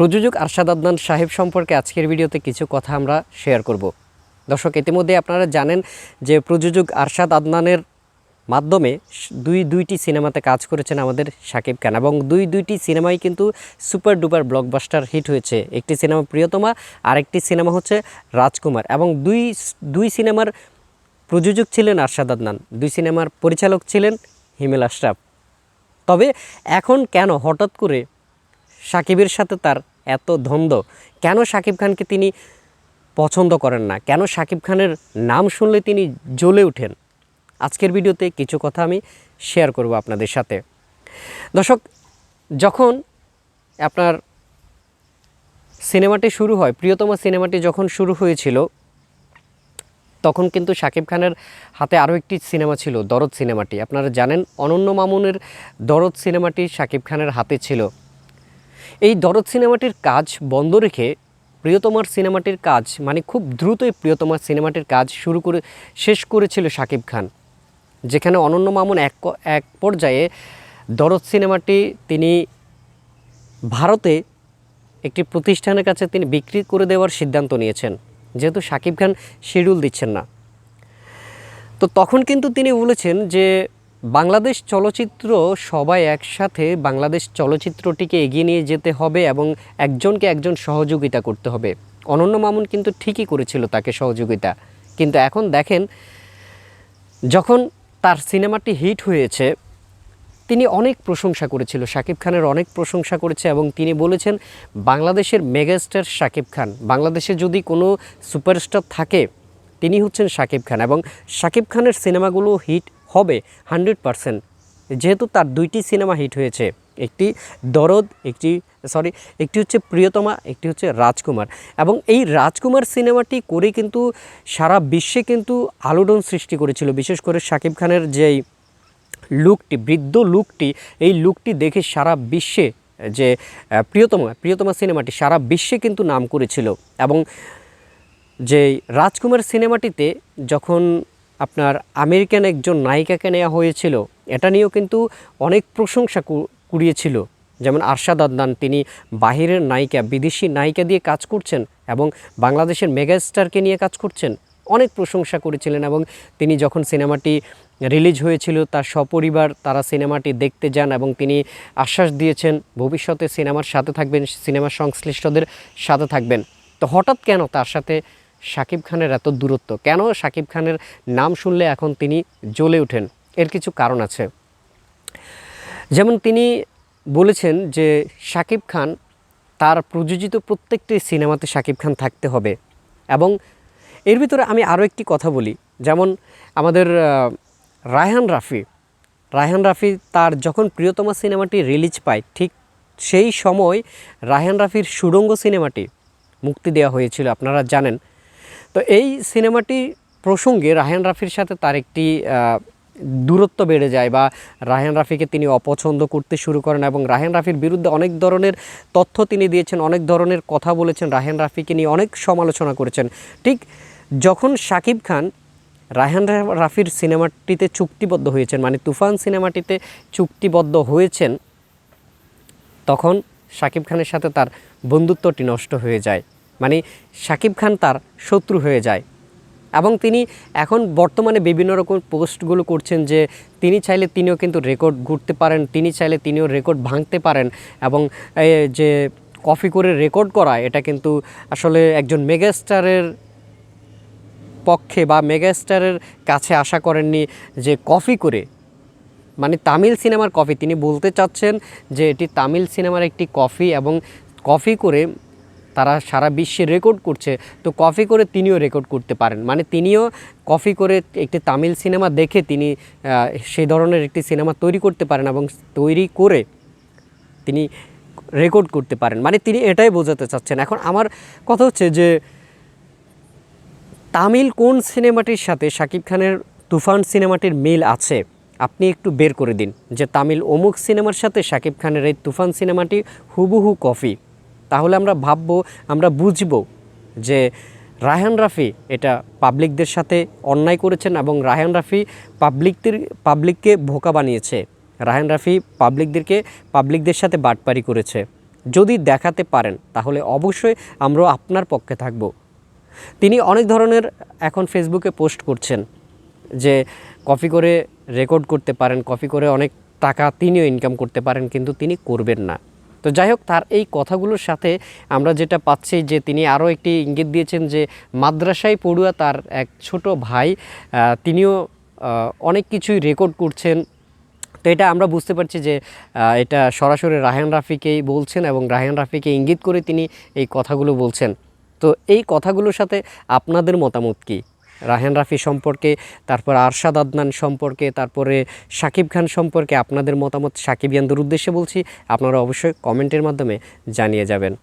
প্রযোজক আরশাদ আদনান সাহেব সম্পর্কে আজকের ভিডিওতে কিছু কথা আমরা শেয়ার করব। দর্শক, ইতিমধ্যে আপনারা জানেন যে প্রযোজক আরশাদ আদনানের মাধ্যমে দুই দুইটি সিনেমাতে কাজ করেছেন আমাদের শাকিব খান এবং দুই দুইটি সিনেমাই কিন্তু সুপার ডুপার ব্লকবাস্টার হিট হয়েছে। একটি সিনেমা প্রিয়তমা, আরেকটি সিনেমা হচ্ছে রাজকুমার এবং দুই দুই সিনেমার প্রযোজক ছিলেন আরশাদ আদনান। দুই সিনেমার পরিচালক ছিলেন হিমেল আশরাফ। তবে এখন কেন হঠাৎ করে সাকিবের সাথে তার এত ধন্দ। কেন সাকিব খানকে তিনি পছন্দ করেন না? কেন সাকিব খানের নাম শুনলে তিনি জ্বলে ওঠেন? আজকের ভিডিওতে কিছু কথা আমি শেয়ার করব আপনাদের সাথে। দর্শক, যখন আপনার সিনেমাটি শুরু হয়, প্রিয়তম সিনেমাটি যখন শুরু হয়েছিল, তখন কিন্তু শাকিব খানের হাতে আরও একটি সিনেমা ছিল, দরদ সিনেমাটি। আপনারা জানেন, অনন্য মামুনের দরদ সিনেমাটি শাকিব খানের হাতে ছিল। এই দরদ সিনেমাটির কাজ বন্ধ রেখে প্রিয়তমার সিনেমাটির কাজ মানে খুব দ্রুতই প্রিয়তমার সিনেমাটির কাজ শুরু করে, শেষ করেছিল শাকিব খান। যেখানে অনন্য মামুন এক এক পর্যায়ে দরদ সিনেমাটি তিনি ভারতে একটি প্রতিষ্ঠানের কাছে তিনি বিক্রি করে দেওয়ার সিদ্ধান্ত নিয়েছেন। যেহেতু শাকিব খান শিডিউল দিচ্ছেন না। তো তখন কিন্তু তিনি বলেছেন যে বাংলাদেশ চলচ্চিত্র সবাই একসাথে বাংলাদেশ চলচ্চিত্রটিকে এগিয়ে নিয়ে যেতে হবে এবং একজনকে একজন সহযোগিতা করতে হবে। অনন্য মামুন কিন্তু ঠিকই করেছিল তাকে সহযোগিতা। কিন্তু এখন দেখেন, যখন তার সিনেমাটি হিট হয়েছে, তিনি অনেক প্রশংসা করেছিল, শাকিব খানের অনেক প্রশংসা করেছে এবং তিনি বলেছেন, বাংলাদেশের মেগাস্টার শাকিব খান, বাংলাদেশে যদি কোনো সুপারস্টার থাকে, তিনি হচ্ছেন শাকিব খান এবং শাকিব খানের সিনেমাগুলো হিট হবে হান্ড্রেড পারসেন্ট। যেহেতু তার দুইটি সিনেমা হিট হয়েছে, একটি দরদ, একটি, সরি, একটি হচ্ছে প্রিয়তমা, একটি হচ্ছে রাজকুমার। এবং এই রাজকুমার সিনেমাটি করে কিন্তু সারা বিশ্বে কিন্তু আলোড়ন সৃষ্টি করেছিল। বিশেষ করে শাকিব খানের যেই লুকটি, বৃদ্ধ লুকটি, এই লুকটি দেখে সারা বিশ্বে যে প্রিয়তমা প্রিয়তমা সিনেমাটি সারা বিশ্বে কিন্তু নাম করেছিল। এবং যে রাজকুমার সিনেমাটিতে যখন আপনার আমেরিকান একজন নায়িকাকে নেওয়া হয়েছিল। এটা নিয়েও কিন্তু অনেক প্রশংসা কুড়িয়েছিল। যেমন আরশাদ আদনান, তিনি বাহিরের নায়িকা, বিদেশি নায়িকা দিয়ে কাজ করছেন এবং বাংলাদেশের মেগাস্টারকে নিয়ে কাজ করছেন। অনেক প্রশংসা করেছিলেন এবং তিনি যখন সিনেমাটি রিলিজ হয়েছিল, তার সপরিবার তারা সিনেমাটি দেখতে যান এবং তিনি আশ্বাস দিয়েছেন, ভবিষ্যতে সিনেমার সাথে থাকবেন সিনেমার সংশ্লিষ্টদের সাথে থাকবেন। তো হঠাৎ কেন তার সাথে শাকিব খানের এত দূরত্ব। কেন শাকিব খানের নাম শুনলে এখন তিনি জ্বলে ওঠেন? এর কিছু কারণ আছে। যেমন তিনি বলেছেন যে শাকিব খান তার প্রযোজিত প্রত্যেকটি সিনেমাতে শাকিব খান থাকতে হবে। এবং এর ভিতরে আমি আরও একটি কথা বলি। যেমন আমাদের রায়হান রাফি। রায়হান রাফি তার যখন প্রিয়তমা সিনেমাটি রিলিজ পায়, ঠিক সেই সময় রায়হান রাফির সুড়ঙ্গ সিনেমাটি মুক্তি দেওয়া হয়েছিল, আপনারা জানেন। তো এই সিনেমাটি প্রসঙ্গে রাহেন রাফির সাথে তার একটি দূরত্ব বেড়ে যায় বা রাহেন রাফিকে তিনি অপছন্দ করতে শুরু করেন এবং রাহেন রাফির বিরুদ্ধে অনেক ধরনের তথ্য তিনি দিয়েছেন, অনেক ধরনের কথা বলেছেন রাহেন রাফিকে নিয়ে অনেক সমালোচনা করেছেন। ঠিক যখন শাকিব খান রায়হান রা- রাফির সিনেমাটিতে চুক্তিবদ্ধ হয়েছেন মানে তুফান সিনেমাটিতে চুক্তিবদ্ধ হয়েছেন, তখন শাকিব খানের সাথে তার বন্ধুত্বটি নষ্ট হয়ে যায়। মানে শাকিব খান তার শত্রু হয়ে যায়। এবং তিনি এখন বর্তমানে বিভিন্ন রকম পোস্টগুলো করছেন যে তিনি চাইলে তিনিও কিন্তু রেকর্ড ঘুরতে পারেন, তিনি চাইলে তিনিও রেকর্ড ভাঙতে পারেন এবং যে কফি করে রেকর্ড করা, এটা কিন্তু আসলে একজন মেগাস্টারের পক্ষে বা মেগাস্টারের কাছে আশা করেননি যে কফি করে মানে তামিল সিনেমার কফি। তিনি বলতে চাচ্ছেন যে এটি তামিল সিনেমার একটি কফি এবং কফি করে তারা সারা বিশ্বে রেকর্ড করছে, তো কফি করে তিনিও রেকর্ড করতে পারেন। মানে তিনিও কফি করে একটি তামিল সিনেমা দেখে তিনি সেই ধরনের একটি সিনেমা তৈরি করতে পারেন এবং তৈরি করে তিনি রেকর্ড করতে পারেন। মানে তিনি এটাই বোঝাতে চাচ্ছেন। এখন আমার কথা হচ্ছে যে, তামিল কোন সিনেমাটির সাথে শাকিব খানের তুফান সিনেমাটির মিল আছে? আপনি একটু বের করে দিন যে তামিল অমুক সিনেমার সাথে শাকিব খানের এই তুফান সিনেমাটি হুবহু কফি তাহলে আমরা ভাববো, আমরা বুঝব যে রায়হান রাফি এটা পাবলিকদের সাথে অন্যায় করেছেন এবং রায়হান রাফি পাবলিকদের, পাবলিককে ভোকা বানিয়েছে। রায়হান রাফি পাবলিকদেরকে, পাবলিকদের সাথে বাটপারি করেছে। যদি দেখাতে পারেন, তাহলে অবশ্যই আমরা আপনার পক্ষে থাকব। তিনি অনেক ধরনের এখন ফেসবুকে পোস্ট করছেন যে কপি করে রেকর্ড করতে পারেন, কপি করে অনেক টাকা তিনিও ইনকাম করতে পারেন, কিন্তু তিনি করবেন না। তো যাই হোক, তার এই কথাগুলোর সাথে আমরা যেটা পাচ্ছি যে তিনি আরও একটি ইঙ্গিত দিয়েছেন যে মাদ্রাসায় পড়ুয়া তার এক ছোট ভাই তিনিও অনেক কিছুই রেকর্ড করছেন। তো এটা আমরা বুঝতে পারছি যে এটা সরাসরি রায়হান রাফিকেই বলছেন এবং রায়হান রাফিকে ইঙ্গিত করে তিনি এই কথাগুলো বলছেন। তো এই কথাগুলোর সাথে আপনাদের মতামত কি? রায়হান রাফি সম্পর্কে, তারপর আরশাদ আদনান সম্পর্কে, তারপরে সাকিব খান সম্পর্কে আপনাদের মতামত সাকিব সাকিবিয়ানদের উদ্দেশ্যে বলছি, আপনারা অবশ্যই কমেন্টের মাধ্যমে জানিয়ে যাবেন।